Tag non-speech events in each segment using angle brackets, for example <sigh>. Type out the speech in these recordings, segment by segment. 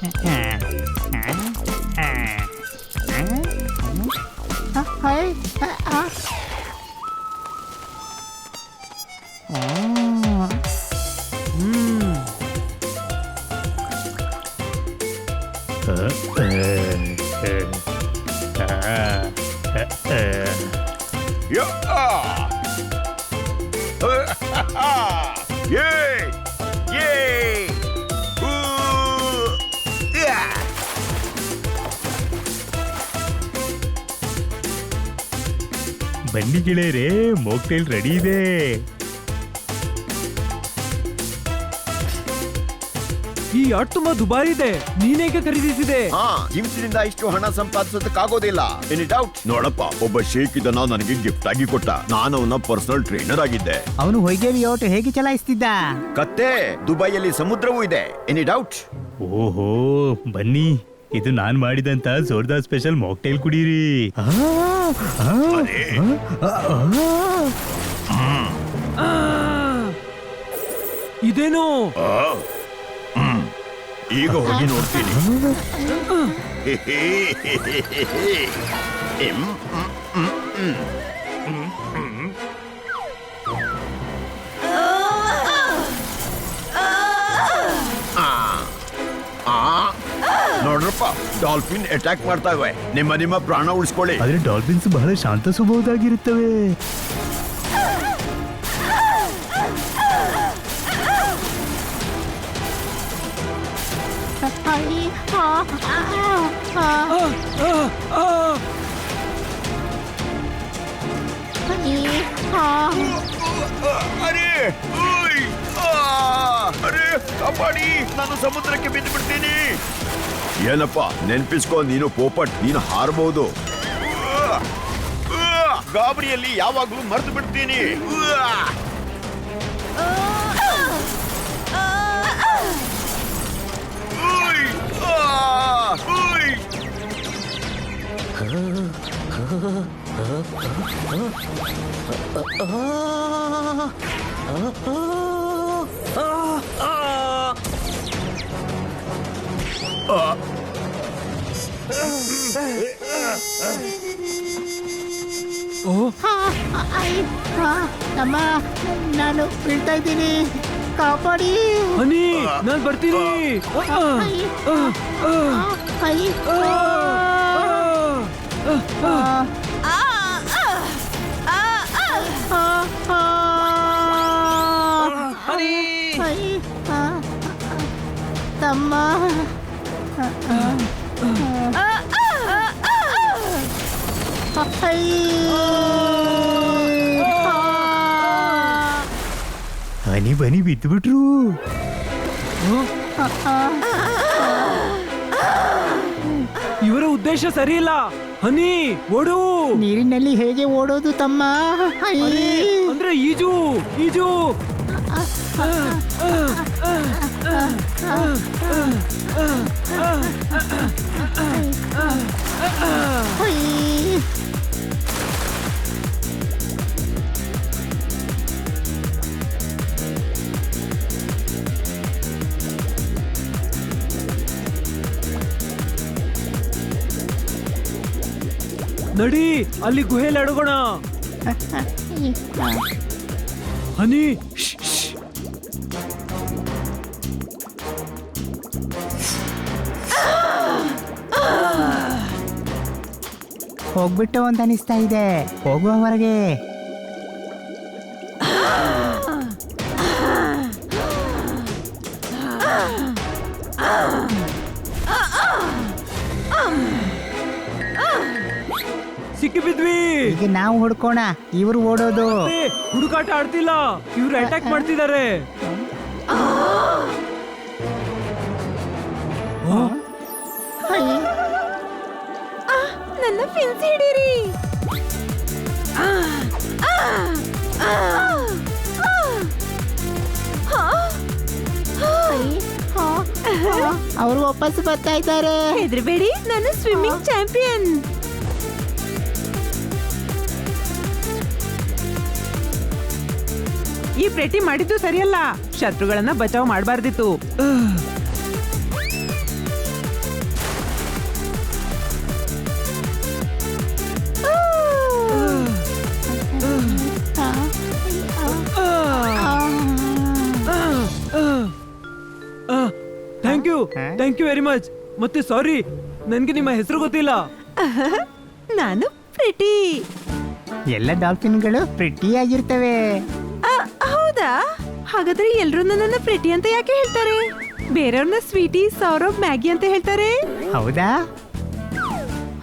เฮ้ยอ๋ออืมเออเออเออ ಬನ್ನಿ ಗೆಳೆಯರೇ ಮೋಕ್ಟೇಲ್ ರೆಡಿ ಇದೆ. ಈ ಆಟ್ ತುಂಬಾ ದುಬಾರಿ ಇದೆ. ನೀನೇಗೆ ಖರೀದಿಸಿದೆ? ಹಾ ಹಿಂಸದಿಂದ ಇಷ್ಟು ಹಣ ಸಂಪಾದಿಸೋದಕ್ಕಾಗೋದಿಲ್ಲ. ಎನಿ ಡೌಟ್ ನೋಡಪ್ಪ ಒಬ್ಬ ಶೇಖ್ ಇದನ್ನ ನನಗೆ ಗಿಫ್ಟ್ ಆಗಿ ಕೊಟ್ಟ. ನಾನು ಅವನ ಪರ್ಸನಲ್ ಟ್ರೈನರ್ ಆಗಿದ್ದೆ. ಅವನು ಹೊಯ್ಗೇರಿ ಆಟ ಹೇಗೆ ಚಲಾಯಿಸ್ತಿದ್ದ? ಕತ್ತೆ ದುಬೈಯಲ್ಲಿ ಸಮುದ್ರವೂ ಇದೆ. ಎನಿ ಡೌಟ್ ಓಹೋ ಬನ್ನಿ. ಇದು ನಾನ್ ಮಾಡಿದಂತ ಜೋರ್ದಾರ್ ಸ್ಪೆಷಲ್ ಮಾಕ್ಟೇಲ್ ಕುಡೀರಿ. ಇದೇನು? ಈಗ ಹೋಗಿ ನೋಡ್ತೀನಿ. ನೋಡ್ರಪ್ಪ ಡಾಲ್ಫಿನ್ ಅಟ್ಯಾಕ್ ಮಾಡ್ತಾ ಇವೆ ನಿಮ್ಮ ನಿಮ್ಮ ಪ್ರಾಣ ಉಳಿಸ್ಕೊಳ್ಳಿ ಆದ್ರೆ ಡಾಲ್ಫಿನ್ಸ್ ಬಹಳ ಶಾಂತ ಸ್ವಭಾವದಾಗಿರುತ್ತವೆ ಅರೆ ಉಯ್, ಆ, ಅರೆ ಕಾಪಾಡಿ ನಾನು ಸಮುದ್ರಕ್ಕೆ ಬಿದ್ದು ಬಿಡ್ತೀನಿ ಏನಪ್ಪ ನೆನ್ಪಿಸ್ಕೋ ನೀನು ಪೋಪಟ್ ನೀನು ಹಾರಬಹುದು ಗಾಬರಿಯಲ್ಲಿ ಯಾವಾಗ್ಲೂ ಮರೆತು ಬಿಡ್ತೀನಿ ಉವ್ವಾ. ಆ, ಐ, ನಾನು ಬೀಳ್ತಾ ಇದ್ದೀನಿ ಕಾಪಾಡಿ ಹನಿ ನಾನ್ ಬರ್ತೀನಿ. ಆ, ಆ, ಆ, ಕೈ ಆ, ಆ, ಆ. ಹನಿ. ತಮ್ಮ. ಹನಿ ಬನಿ ಬಿದ್ದುಬಿಟ್ರು ಇವರ ಉದ್ದೇಶ ಸರಿಯಿಲ್ಲ ಇಲ್ಲ ಹನಿ ಓಡು ನೀರಿನಲ್ಲಿ ಹೇಗೆ ಓಡೋದು ತಮ್ಮ ಅಂದ್ರೆ ಈಜು ಈಜು ನಡಿ ಅಲ್ಲಿ ಗುಹೆಯಲ್ಲಿ ಅಡಗೋಣ. <laughs> ಹನಿ ಶ್ಶ್, ಹೋಗ್ಬಿಟ್ಟು ಅಂತ ಅನಿಸ್ತಾ ಇದೆ ಹೋಗುವವರೆಗೆ ಸಿಕ್ಕಿಬಿದ್ವಿ. ಈಗ ನಾವು ಹುಡ್ಕೋಣ. ಇವರು ಓಡೋದು. ಹುಡುಕಾಟ ಆಡ್ತಿಲ್ಲ. ಇವ್ರು ಅಟ್ಯಾಕ್ ಮಾಡ್ತಿದ್ದಾರೆ. ಹಿಡೀರಿ ಅವರು ವಾಪಸ್ ಬರ್ತಾ ಇದ್ದಾರೆ. ಹೆದರ್ಬೇಡಿ ನಾನು ಸ್ವಿಮ್ಮಿಂಗ್ ಚಾಂಪಿಯನ್ ಈ ಪ್ರೇಟಿ ಮಾಡಿದ್ದು ಸರಿಯಲ್ಲ. ಶತ್ರುಗಳನ್ನ ಬಚಾವ್ ಮಾಡಬಾರ್ದಿತ್ತು. ಥ್ಯಾಂಕ್ ಯು ವೆರಿ ಮಚ್ ಮತ್ತೆ ಸಾರಿ ನನಗೆ ನಿಮ್ಮ ಹೆಸರು ಗೊತ್ತಿಲ್ಲ. ನಾನು ಪ್ರಿಟಿ ಎಲ್ಲ ಡಾಲ್ಫಿನ್ಗಳು ಆಗಿರ್ತವೆ. ಹೌದಾ? ಹಾಗಾದ್ರೆ ಎಲ್ರು ನನ್ನನ್ನ ಪ್ರಿಟಿ ಅಂತ ಯಾಕೆ ಹೇಳ್ತಾರೆ? ಬೇರೆಯವ್ರನ್ನ ಸ್ವೀಟಿ ಸೌರವ್ ಮ್ಯಾಗಿ ಅಂತ ಹೇಳ್ತಾರೆ? ಹೌದಾ?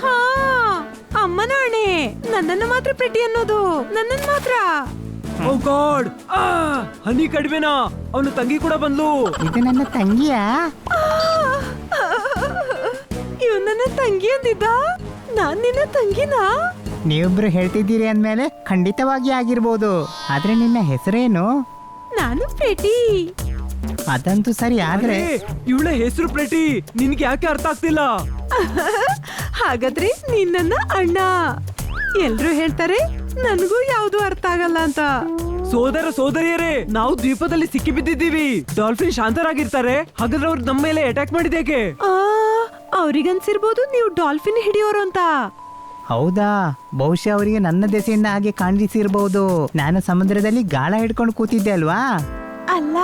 ಹಾ ಅಮ್ಮನ ಅಣೆ ನನ್ನನ್ನು ಮಾತ್ರ ಪ್ರಿಟಿ ಅನ್ನೋದು. ನನ್ನನ್ನು ಮಾತ್ರ. ಓ ಗಾಡ್ ಹನಿ ಕಡಿಮೆನಾ? ಅವನ ತಂಗಿ ಕೂಡ ಬಂದ್ಲು. ಇದು ನನ್ನ ತಂಗಿಯಾ? ಇವ್ ನನ್ನ ತಂಗಿ ಅಂದಿದ್ದ? ನಾನ್ ನಿನ್ನ ತಂಗಿನಾ? ನೀವಿಬ್ರು ಹೇಳ್ತಿದ್ದೀರಿ ಅಂದ್ಮೇಲೆ ಖಂಡಿತವಾಗಿ ಆಗಿರ್ಬೋದು. ಆದ್ರೆ ನಿನ್ನ ಹೆಸರೇನು? ನಾನು ಪ್ರೀತಿ. ಅದಂತೂ ಸರಿ ಆದ್ರೆ ಇವಳ ಹೆಸರು ಪ್ಲೇಟಿ ನಿನ್ಗೆ ಯಾಕೆ ಅರ್ಥ ಆಗ್ತಿಲ್ಲ? ಹಾಗಾದ್ರೆ ನಿನ್ನ ಅಣ್ಣ. ಎಲ್ರು ಹೇಳ್ತಾರೆ ನನಗೂ ಯಾವುದು ಅರ್ಥ ಆಗಲ್ಲ ಅಂತ. ಸೋದರ ಸೋದರಿಯರೇ ನಾವು ದ್ವೀಪದಲ್ಲಿ ಸಿಕ್ಕಿ ಬಿದ್ದಿದ್ದೀವಿ ಡಾಲ್ಫಿನ್ ಶಾಂತರಾಗಿರ್ತಾರೆ. ಹಾಗಾದ್ರೆ ಅವ್ರು ನಮ್ಮ ಮೇಲೆ ಅಟ್ಯಾಕ್ ಮಾಡಿದೇಕೆ ಆ ಅವ್ರಿಗನ್ಸಿರ್ಬೋದು ನೀವು ಡಾಲ್ಫಿನ್ ಹಿಡಿಯೋರು ಅಂತ. ಹೌದಾ? ಬಹುಶಃ ಅವರಿಗೆ ನನ್ನ ದೆಸೆಯಿಂದ ಹಾಗೆ ಕಾಣಿಸಿರ್ಬಹುದು ನಾನು ಸಮುದ್ರದಲ್ಲಿ ಗಾಳ ಹಿಡ್ಕೊಂಡು ಕೂತಿದ್ದೆ ಅಲ್ವಾ? ಅಲ್ಲ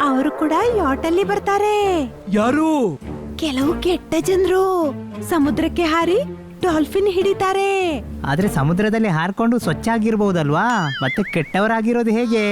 ಅವರು ಕೂಡ ಯಾಟಲ್ಲಿ ಬರ್ತಾರೆ. ಯಾರು? ಕೆಲವು ಕೆಟ್ಟ ಜನರು ಸಮುದ್ರಕ್ಕೆ ಹಾರಿ ಡಾಲ್ಫಿನ್ ಹಿಡಿತಾರೆ. ಆದ್ರೆ ಸಮುದ್ರದಲ್ಲಿ ಹಾರ್ಕೊಂಡು ಸ್ವಚ್ಛ ಆಗಿರ್ಬಹುದಲ್ವಾ ಮತ್ತೆ ಕೆಟ್ಟವರಾಗಿರೋದು ಹೇಗೆ?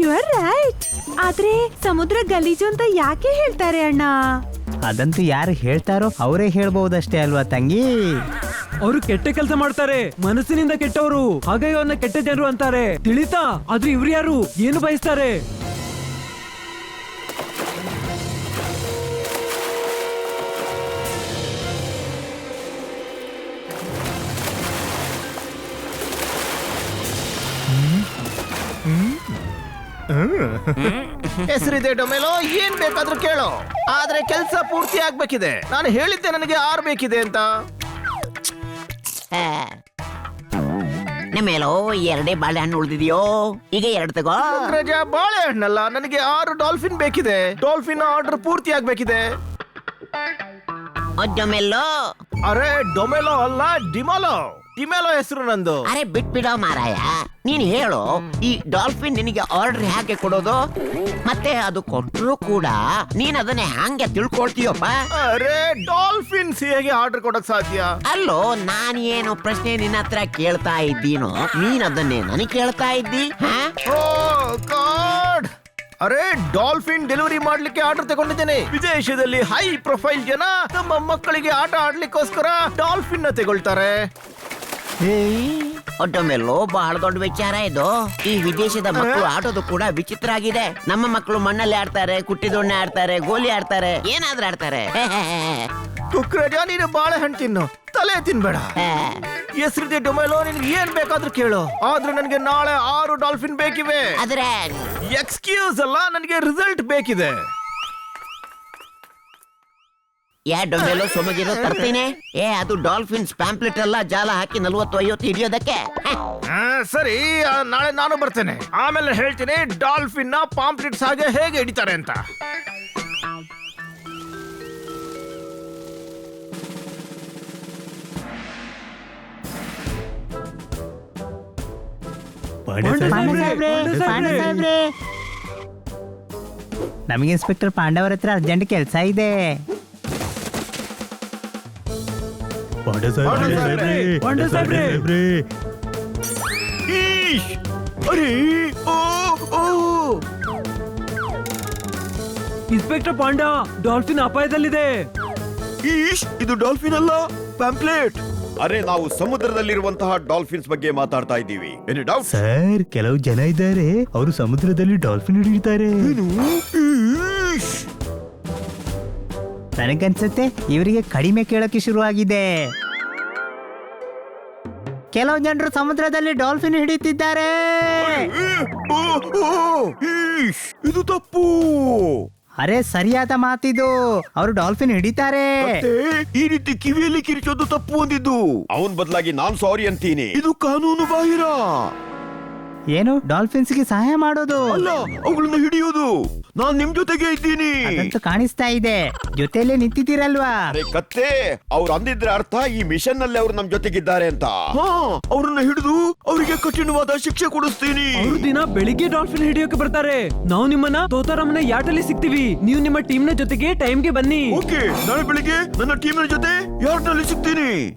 ಯು ಆರ್ ರೈಟ್ ಆದ್ರೆ ಸಮುದ್ರ ಗಲೀಜು ಅಂತ ಯಾಕೆ ಹೇಳ್ತಾರೆ ಅಣ್ಣ? ಅದಂತೂ ಯಾರು ಹೇಳ್ತಾರೋ ಅವರೇ ಹೇಳ್ಬಹುದಷ್ಟೇ ಅಲ್ವಾ ತಂಗಿ? ಅವರು ಕೆಟ್ಟ ಕೆಲಸ ಮಾಡ್ತಾರೆ ಮನಸ್ಸಿನಿಂದ ಕೆಟ್ಟವರು ಹಾಗಾಗಿ ಅವ್ರನ್ನ ಕೆಟ್ಟ ಜನರು ಅಂತಾರೆ. ತಿಳಿತಾ? ಆದ್ರೆ ಇವ್ರು ಯಾರು? ಏನು ಬಯಸ್ತಾರೆ? ಹೆಸರಿದೆ ಡೊಮೆಲೋ ಏನ್ ಬೇಕಾದ್ರೂ ಕೇಳೋ. ಆದ್ರೆ ಕೆಲಸ ಪೂರ್ತಿ ಆಗ್ಬೇಕಿದೆ. ನಾನು ಹೇಳಿದ್ದೆ ನನಗೆ ಆರ್ ಬೇಕಿದೆ ಅಂತ. ನಿಮ್ಮೇಲೋ ಎರಡೇ ಬಾಳೆಹಣ್ಣು ಉಳಿದಿದೆಯೋ? ಈಗ ಎರಡು ತಗೋ. ರಜಾ ಬಾಳೆಹಣ್ಣಲ್ಲ ನನಗೆ ಆರು ಡಾಲ್ಫಿನ್ ಬೇಕಿದೆ. ಡಾಲ್ಫಿನ್ ಆರ್ಡರ್ ಪೂರ್ತಿ ಆಗ್ಬೇಕಿದೆ. ಡೊಮೆಲೋ. ಅರೆ ಡೊಮೆಲೋ ಅಲ್ಲ ಡಿಮಾಲೋ. ಡಿಮೆಲೋ ಹೆಸರು ನಂದು. ಅರೆ ಬಿಟ್ಬಿಡೋ ಮಾರಾಯ. ನೀನ್ ಹೇಳು ಈ ಡಾಲ್ಫಿನ್ ನಿನಗೆ ಆರ್ಡರ್ ಹೇಗೆ ಕೊಡೋದು? ಮತ್ತೆ ಅದು ಕೊಟ್ಟರು ಕೂಡ ನೀನ್ ಅದನ್ನ ಹಂಗೆ ತಿಳ್ಕೊಳ್ತೀಯಪ್ಪ. ಅರೆ ಡಾಲ್ಫಿನ್ ಹೇಗೆ ಆರ್ಡರ್ ಕೊಡಕ್ ಸಾಧ್ಯ? ಅಲ್ಲೋ ನಾನು ಏನು ಪ್ರಶ್ನೆ ನಿನ್ನ ಹತ್ರ ಕೇಳ್ತಾ ಇದ್ದೀನೋ? ನೀನ್ ಅದನ್ನೇ ನನಗೆ ಕೇಳ್ತಾ ಇದ್ದಿ ಹಾ? Oh god! ಅರೆ ಡಾಲ್ಫಿನ್ ಡೆಲಿವರಿ ಮಾಡ್ಲಿಕ್ಕೆ ಆರ್ಡರ್ ತಗೊಂಡಿದ್ದೇನೆ. ವಿದೇಶದಲ್ಲಿ ಹೈ ಪ್ರೊಫೈಲ್ ಜನ ತಮ್ಮ ಮಕ್ಕಳಿಗೆ ಆಟ ಆಡ್ಲಿಕ್ಕೋಸ್ಕರ ಡಾಲ್ಫಿನ್ನ ತಗೊಳ್ತಾರೆ. ಒಟ್ಟೊಮ್ಮೆಲ್ಲೋ ಬಹಳ ದೊಡ್ಡ ವಿಚಾರ ಇದು. ಈ ವಿದೇಶದ ಮಕ್ಕಳು ಆಟೋದು ಕೂಡ ವಿಚಿತ್ರ ಆಗಿದೆ. ನಮ್ಮ ಮಕ್ಕಳು ಮಣ್ಣಲ್ಲಿ ಆಡ್ತಾರೆ ಕುಟ್ಟಿ ದೊಣ್ಣೆ ಆಡ್ತಾರೆ ಗೋಲಿ ಆಡ್ತಾರೆ ಏನಾದ್ರೂ ಆಡ್ತಾರೆ. ಕುಕ್ರಜ ನೀನು ಬಾಳೆಹಣ್ಣು ತಿನ್ನು. ತಲೆ ತಿನ್ಬೇಡ. ಹೆಸರಿದೆ ಡೊಮೆಲೋ ನಿನ್ಗೆ ಏನ್ ಬೇಕಾದ್ರೂ ಕೇಳು. ಆದ್ರೆ ನನಗೆ ನಾಳೆ ಆರು ಡಾಲ್ಫಿನ್ ಬೇಕಿವೆ. ಆದ್ರೆ ಎಕ್ಸ್ಕ್ಯೂಸ್ ಅಲ್ಲ ನನಗೆ ರಿಸಲ್ಟ್ ಬೇಕಿದೆ. ಯಾ ಡೊಂಬೆಲೋ ಸೊಮಗಿರೋ ತರ್ತೀನಿ. ಏ ಅದು ಡಾಲ್ಫಿನ್ಸ್ ಪ್ಯಾಂಪ್ಲೆಟ್ ಎಲ್ಲ ಜಾಲ ಹಾಕಿ ನಲ್ವತ್ತು ಐವತ್ತು ಹಿಡಿಯೋದಕ್ಕೆ. ಹ. ಆ, ಸರಿ ಆ, ನಾಳೆ ನಾನು ಬರ್ತೇನೆ. ಆಮೇಲೆ ಹೇಳ್ತೀನಿ ಡಾಲ್ಫಿನ್ನ ಪಾಂಪ್ಲೆಟ್ಸ್ ಹಾಗೆ ಹೇಗೆ ಹಿಡಿತಾರೆ ಅಂತ. ನಮಗೆ ಇನ್ಸ್ಪೆಕ್ಟರ್ ಪಾಂಡವರ ಹತ್ರ ಅರ್ಜೆಂಟ್ ಕೆಲಸ ಇದೆ. ಪಾಂಡೆ ಸಾಹೇಬ್ರೆ, ಸಾಹೇಬ್ರೆ, ಪಾಂಡೆ ಪಾಂಡೆ ಸಾಹೇಬ್ರೆ. ಸಾಹೇಬ್ರೆ. ಈಶ್! ಅರೆ ಓ ಓ ಇನ್ಸ್ಪೆಕ್ಟರ್ ಪಾಂಡ ಡಾಲ್ಫಿನ್ ಅಪಾಯದಲ್ಲಿದೆ ಈಶ್ ಇದು ಡಾಲ್ಫಿನ್ ಅಲ್ಲ ಪ್ಯಾಂಪ್ಲೇಟ್ ಅರೆ ನಾವು ಸಮುದ್ರದಲ್ಲಿರುವಂತಹ ಡಾಲ್ಫಿನ್ಸ್ ಬಗ್ಗೆ ಮಾತಾಡ್ತಾ ಇದ್ದೀವಿ ಏನು ಡೌಟ್ ಸರ್ ಕೆಲವು ಜನ ಇದ್ದಾರೆ ಅವರು ಸಮುದ್ರದಲ್ಲಿ ಡಾಲ್ಫಿನ್ ಹಿಡಿಯುತ್ತಾರೆ ಈಶ್! ನನಗನ್ಸುತ್ತೆ ಇವರಿಗೆ ಕಡಿಮೆ ಕೇಳೋಕೆ ಶುರುವಾಗಿದೆ. ಕೆಲವು ಜನರು ಸಮುದ್ರದಲ್ಲಿ ಡಾಲ್ಫಿನ್ ಈಶ್! ಇದು ತಪ್ಪು. ಅರೆ ಸರಿಯಾದ ಮಾತಿದು. ಅವರು ಡಾಲ್ಫಿನ್ ಹಿಡಿತಾರೆ. ಈ ರೀತಿ ಕಿವಿಯಲ್ಲಿ ಕಿರಿಚೋದು ತಪ್ಪು ಅಂದಿದ್ದು. ಅವನ್ ಬದಲಾಗಿ ನಾನ್ ಸಾರಿ ಅಂತೀನಿ. ಇದು ಕಾನೂನು ಬಾಹಿರ. ಏನು? ಡಾಲ್ಫಿನ್ಸ್ಗೆ ಸಹಾಯ ಮಾಡೋದು. ಅಲ್ಲ ಅವುಗಳನ್ನ ಹಿಡಿಯೋದು. ನಾನ್ ನಿಮ್ ಜೊತೆಗೆ ಇದ್ದೀನಿ. ಅದಂತೂ ಕಾಣಿಸ್ತಾ ಇದೆ. ಜೊತೆಯಲ್ಲೇ ನಿಂತಿದ್ದೀರಲ್ವಾ? ಅರೆ ಕತ್ತೆ ಅವ್ರು ಅಂದಿದ್ರೆ ಅರ್ಥ ಈ ಮಿಷನ್ನಲ್ಲಿ ಅವ್ರು ನಮ್ ಜೊತೆಗಿದ್ದಾರೆ ಅಂತ. ಹಾ ಅವ್ರನ್ನ ಹಿಡಿದು ಅವರಿಗೆ ಕಠಿಣವಾದ ಶಿಕ್ಷೆ ಕೊಡಿಸ್ತೀನಿ. ಅವರು ದಿನ ಬೆಳಿಗ್ಗೆ ಡಾಲ್ಫಿನ್ ಹಿಡಿಯೋಕೆ ಬರ್ತಾರೆ. ನಾವು ನಿಮ್ಮನ್ನ ತೋತಾರಾಮನ ಯಾಟಲ್ಲಿ ಸಿಗ್ತೀವಿ? ನೀವು ನಿಮ್ಮ ಟೀಮ್ನ ಜೊತೆಗೆ ಟೈಮ್ಗೆ ಬನ್ನಿ. ಓಕೆ ನಾಳೆ ಬೆಳಿಗ್ಗೆ ನನ್ನ ಟೀಮಿನ ಜೊತೆ ಯಾರ್ನಲ್ಲಿ ಸಿಗ್ತೀನಿ?